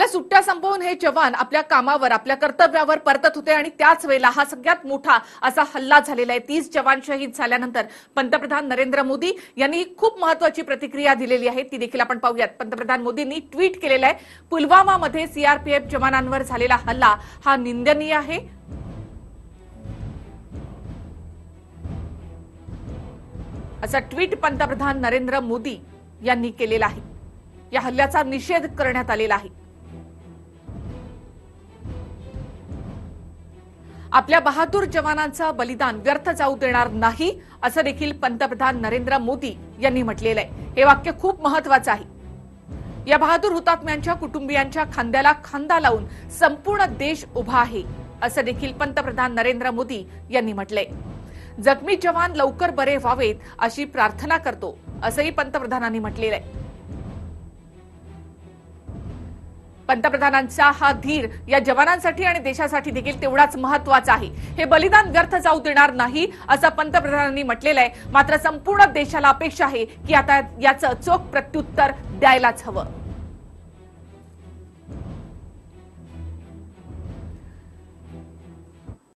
आपल्या सुट्ट्या संपवून हे जवान आपल्या कामावर आपल्या कर्तव्यावर परतत होते आणि त्याच वेळेला हा सगळ्यात मोठा असा हल्ला झालेला आहे. तीस जवान शहीद झाल्यानंतर पंतप्रधान नरेंद्र मोदी यांनी खूप महत्वाची प्रतिक्रिया दिलेली आहे. ती देखील आपण पाहूयात. पंतप्रधान मोदींनी ट्विट केलेलं आहे. पुलवामामध्ये सीआरपीएफ जवानांवर झालेला हल्ला हा निंदनीय आहे. असा ट्विट पंतप्रधान नरेंद्र मोदी यांनी केलेला आहे. या हल्ल्याचा निषेध करण्यात आलेला आहे. आपल्या बहादूर जवानांचं बलिदान व्यर्थ जाऊ देणार नाही असं देखील पंतप्रधान नरेंद्र मोदी यांनी म्हटलेलं आहे. हे वाक्य खूप महत्वाचं आहे. या बहादूर हुतात्म्यांच्या कुटुंबियांच्या खांद्याला खांदा लावून संपूर्ण देश उभा आहे असं देखील पंतप्रधान नरेंद्र मोदी यांनी म्हटलंय. जखमी जवान लवकर बरे व्हावेत अशी प्रार्थना करतो असंही पंतप्रधानांनी म्हटलेलं आहे. पंतप्रधानांचा हा धीर या जवानांसाठी आणि देशासाठी देखील तेवढाच महत्त्वाचा आहे. हे बलिदान व्यर्थ जाऊ देणार नाही असं पंतप्रधानांनी म्हटलेलं आहे. मात्र संपूर्ण देशाला अपेक्षा आहे की आता याचं चोख प्रत्युत्तर द्यायलाच हवं.